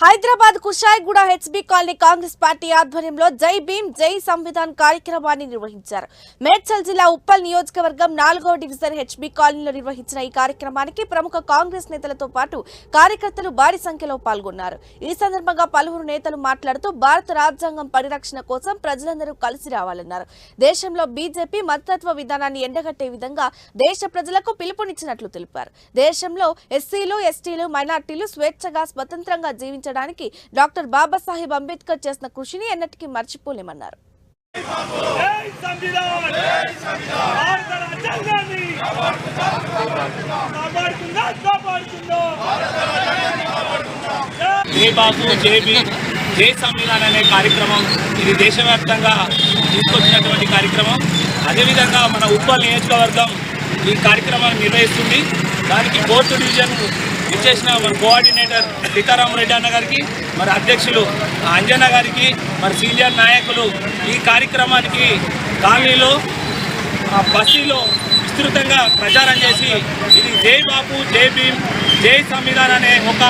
Hyderabad Kushaiguda HB colony Congress party ఆధ్వర్యంలో జై భీమ్ జై సంవిధాన్ కార్యక్రమాన్ని నిర్వహించారు. మేడ్చల్ జిల్లా ఉప్పల్ నియోజకవర్గం నాలుగో డివిజన్ హెచ్బి కాలనీలో నిర్వహించిన ఈ కార్యక్రమానికి ప్రముఖ కాంగ్రెస్ నేతలతో పాటు కార్యకర్తలు భారీ సంఖ్యలో పాల్గొన్నారు. ఈ సందర్భంగా పలువురు నేతలు మాట్లాడుతూ భారత రాజ్యాంగం పరిరక్షణ కోసం ప్రజలందరూ కలిసి రావాలన్నారు. దేశంలో బీజేపీ మతత్వ విధానాన్ని ఎండగట్టే విధంగా దేశ ప్రజలకు పిలుపునిచ్చినట్లు తెలిపారు. దేశంలో ఎస్సీలు ఎస్టీలు మైనార్టీలు స్వేచ్ఛగా స్వతంత్రంగా జీవించారు సాధించడానికి డాక్టర్ బాబాసాహెబ్ అంబేద్కర్ చేసిన కృషిని ఎన్నటికీ మర్చిపోలేమన్నారు. జై బాబు జై జై సంవిధాన్ అనే కార్యక్రమం ఇది దేశవ్యాప్తంగా తీసుకొచ్చినటువంటి కార్యక్రమం. అదేవిధంగా మన ఉప్పల్ నియోజకవర్గం ఈ కార్యక్రమాన్ని నిర్వహిస్తుంది. దానికి ఫోర్త్ డివిజన్ ఇచ్చేసిన మన కోఆర్డినేటర్ సీతారాం రెడ్డి అన్న గారికి మరి అధ్యక్షులు అంజన్న గారికి మరి సీనియర్ నాయకులు ఈ కార్యక్రమానికి కాలనీలో ఆ బస్తీలో విస్తృతంగా ప్రచారం చేసి ఇది జై బాపు జై భీమ్ జై సంవిధాన్ అనే ఒక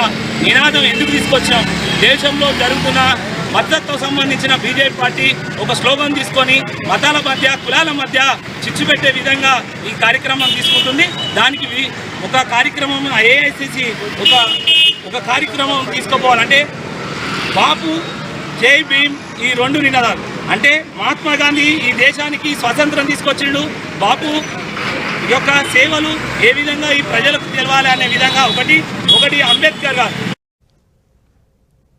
నినాదం ఎందుకు తీసుకొచ్చాం దేశంలో జరుగుతున్న మద్దతుతో సంబంధించిన బీజేపీ పార్టీ ఒక స్లోగన్ తీసుకొని మతాల మధ్య కులాల మధ్య చిచ్చు పెట్టే విధంగా ఈ కార్యక్రమం తీసుకుంటుంది. దానికి ఒక కార్యక్రమం ఏఐసిసి ఒక ఒక కార్యక్రమం తీసుకోపోవాలంటే బాపు జై భీమ్ ఈ రెండు నినాదాలు. అంటే మహాత్మా గాంధీ ఈ దేశానికి స్వాతంత్రం తీసుకొచ్చిండు. బాపు యొక్క సేవలు ఏ విధంగా ఈ ప్రజలకు తెలవాలి అనే విధంగా ఒకటి ఒకటి అంబేద్కర్ గారు.